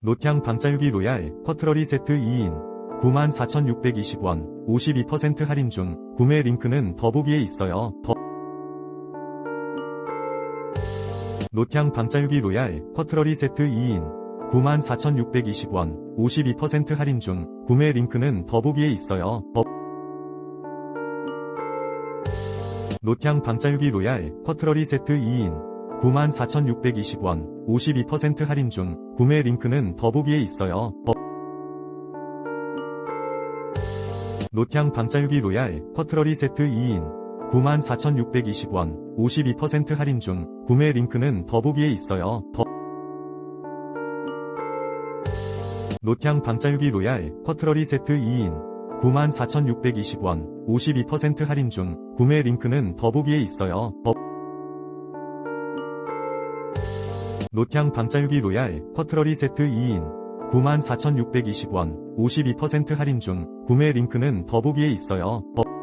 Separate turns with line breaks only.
노향 방짤기 로얄 커트러리 세트 2인 94,620원 52% 할인 중 구매 링크는 더보기에 있어요. 더 노향 방짤기 로얄 커트러리 세트 2인 94,620원 52% 할인 중 구매 링크는 더보기에 있어요. 더 노향 방짤기 로얄 커트러리 세트 2인 94,620원 52% 할인 중 구매 링크는 더보기에 있어요. 더 노향 방짤기 로얄 커트러리 세트 2인 94,620원 52% 할인 중 구매 링크는 더보기에 있어요. 더 노향 방짤기 로얄 커트러리 세트 2인 94,620원 52% 할인 중 구매 링크는 더보기에 있어요. 더 노향 방짤기 로얄 커트러리 세트 2인 94,620원 52% 할인 중 구매 링크는 더보기에 있어요. 더